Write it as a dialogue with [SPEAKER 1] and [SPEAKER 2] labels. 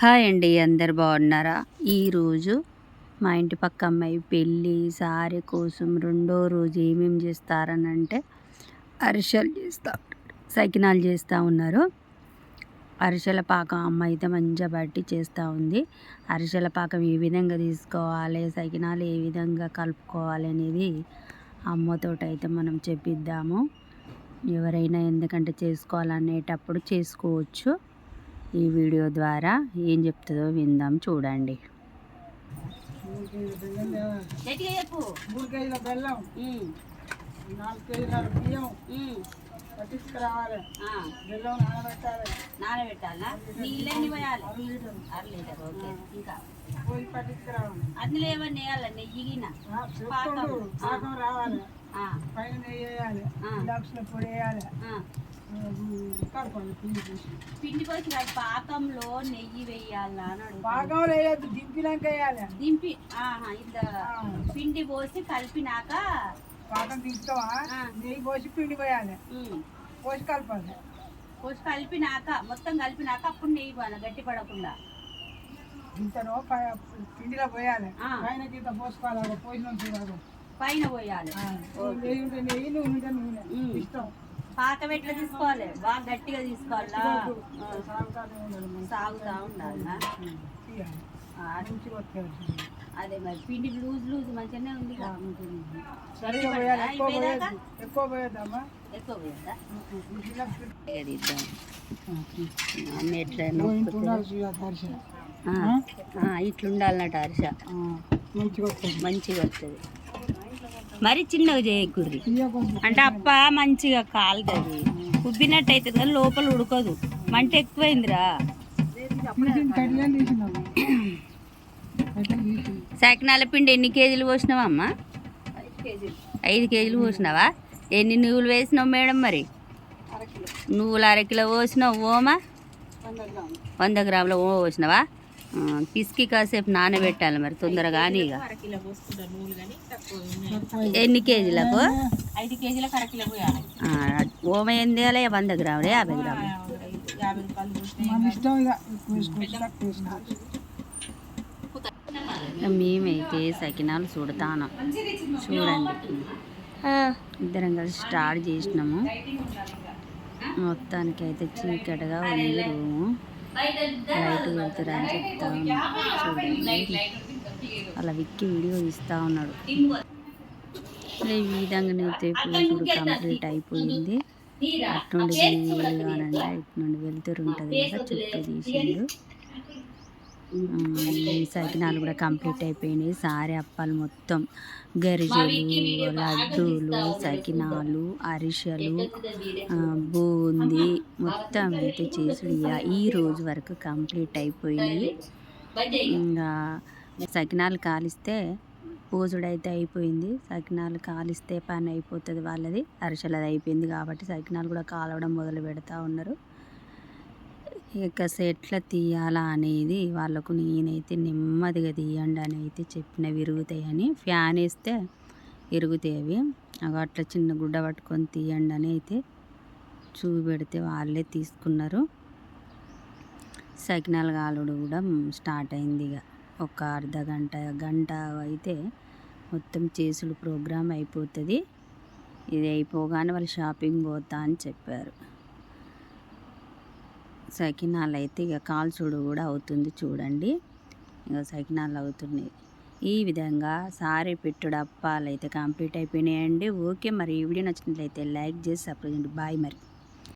[SPEAKER 1] Hi అండి అందరు బాగున్నారా? ఈరోజు మా ఇంటి పక్క అమ్మాయి పెళ్ళి సారీ కోసం రెండో రోజు ఏమేమి చేస్తారని అంటే అరిసెలు చేస్తా సకినాలు చేస్తూ ఉన్నారు. అరిసెల పాకం అమ్మ అయితే మంచిగా బట్టి చేస్తూ ఉంది. అరిసెల పాకం ఏ విధంగా తీసుకోవాలి సకినాలు ఏ విధంగా కలుపుకోవాలి అనేది అమ్మతోటైతే అయితే మనం చెప్పిద్దాము. ఎవరైనా ఎందుకంటే చేసుకోవాలనేటప్పుడు చేసుకోవచ్చు. ఈ వీడియో ద్వారా ఏం చెప్తుందో విందాం చూడండి.
[SPEAKER 2] గట్టిగా చెప్పు
[SPEAKER 3] మూడు కేజీల బెల్లం
[SPEAKER 2] ఉమ్,
[SPEAKER 3] నాలుగు కేజీల బియ్యం
[SPEAKER 2] ఉమ్,
[SPEAKER 3] పట్టించుకురావాలి. బెల్లం నానబెట్టాలి.
[SPEAKER 2] నానబెట్టాలా? నీళ్ళు ఎన్ని పోయాలి
[SPEAKER 3] అర లీటర్.
[SPEAKER 2] అర లీటర్ ఓకే. ఇంకా?
[SPEAKER 3] పోయి పట్టించుకురావాలి.
[SPEAKER 2] అందులో ఏమన్నా
[SPEAKER 3] పాకం రావాలి. పైన వేయాలి. ఇలాక్స్లో పొడి వేయాలి పిండి
[SPEAKER 2] పోసి పాకంలో నెయ్యి వేయాలా అని అడుగుతా.
[SPEAKER 3] పాకం వేయద్దు దింపినాక వేయాలి.
[SPEAKER 2] దింపి ఇంత. పిండి పోసి కలిపినాక
[SPEAKER 3] పాకం తీస్తావా
[SPEAKER 2] ఆ.
[SPEAKER 3] నెయ్యి పోసి పిండి పోయాలి. పోసి కలపాలి.
[SPEAKER 2] పోసి కలిపినాక మొత్తం కలిపినాక అప్పుడు నెయ్యి పోయాలి గట్టి పడకుండా.
[SPEAKER 3] ఇంతనో ప- పిండిలో పోయాలి. పైన గీత పోసుకోవాలి పోసిన చూడాలి
[SPEAKER 2] పైన పోయాలి. పాకం ఎట్లా తీసుకోవాలి. బాగా గట్టిగా తీసుకోవాలా. సాగుతా ఉండాలా. అదే మరి పిండి లూజ్ లూజ్ మంచిగానే ఉంది
[SPEAKER 3] ఎక్కువ పోయొద్దు? ఎక్కువ పోయొద్దమ్మా
[SPEAKER 2] ఎక్కువ పోయిందా
[SPEAKER 3] ఇలా
[SPEAKER 1] ఇద్దాం అమ్మ ఎట్లా
[SPEAKER 3] పోయింట్ ఉండాలి చూడాలి దర్శన
[SPEAKER 1] ఇట్లుండాలన్నట్టు అరిస
[SPEAKER 3] మంచిగా వస్తుంది.
[SPEAKER 1] మంచిగా వస్తుంది. మరి చిన్నగా చేయకూర్రి అంటే అప్ప మంచిగా కాలుతుంది ఉబ్బినట్టు అవుతుంది కానీ లోపల ఉడకదు. మంట ఎక్కువైందిరా.
[SPEAKER 3] తీసి
[SPEAKER 1] సకినాల పిండి ఎన్ని కేజీలు పోసినావా అమ్మా? ఐదు కేజీలు పోసినావా? ఎన్ని నువ్వులు వేసినావు మేడం మరి? నువ్వులు అరకిలో పోసినావు ఓమా వంద గ్రాముల. ఓమ పోసినావా? పిసికి కాసేపు నానబెట్టాలి మరి తొందరగా కానీ? ఇక ఎన్ని కేజీలకు?
[SPEAKER 2] ఐదు కేజీలకు అరకిలో పోయాలి.
[SPEAKER 1] ఆ, ఓమ ఏం తీయాలి వంద గ్రాములు యాభై గ్రాములు. మేమైతే సకినాలు చూడతాను. చూడండి. ఇద్దరం కలిసి స్టార్ట్ చేసినాము. మొత్తానికి అయితే చీకటిగా ఉంది రూము. లైట్ వెళ్తారని చెప్తా అలా విక్కి వీడియో ఇస్తా ఉన్నాడు. ఈ విధంగానైతే పూజలు కంప్లీట్ అయిపోయింది. అట్నుండి అనండి ఇటు నుండి వెళ్తురు ఉంటుంది కదా చుట్టూ తీసిండు. సకినాలు కూడా కంప్లీట్ అయిపోయినాయి. సారీ అప్పాలు మొత్తం గరిజలు లడ్డూలు సకినాలు అరిసెలు బూంది బూందీ మొత్తం అయితే చేసుడు. ఇక ఈ రోజు వరకు కంప్లీట్ అయిపోయినాయి. ఇంకా సకినాలు కాలిస్తే పూజుడైతే అయిపోయింది. సకినాలు కాలిస్తే పని అయిపోతుంది వాళ్ళది. అరిసెలది అయిపోయింది కాబట్టి సకినాలు కూడా కాలవడం మొదలు పెడతా ఉన్నారు. ఇక ఎట్లా తీయాలా అనేది వాళ్ళకు నేనైతే నెమ్మదిగా తీయండి అని అయితే చెప్పిన విరుగుతాయని ఫ్యాన్ వేస్తే విరుగుతాయి అవి. అట్లా చిన్న గుడ్డ పట్టుకొని తీయండి అని అయితే చూపెడితే వాళ్ళే తీసుకున్నారు. సకినాలు కాలుడు కూడా స్టార్ట్ అయింది ఇక. ఒక అర్ధ గంట గంట అయితే మొత్తం చేసుడు ప్రోగ్రాం అయిపోతుంది. ఇది అయిపోగానే వాళ్ళు షాపింగ్ పోతా అని చెప్పారు. సకినాలు అయితే ఇక కాల్చుడు కూడా అవుతుంది చూడండి. ఇక సకినాలు అవుతున్నాయి. ఈ విధంగా సారీ పెట్టుడు అప్పాలు అయితే కంప్లీట్ అయిపోయినాయండి. ఓకే మరి ఈ వీడియో నచ్చినట్లయితే లైక్ చేసి సపోజ్ బాయ్ మరి.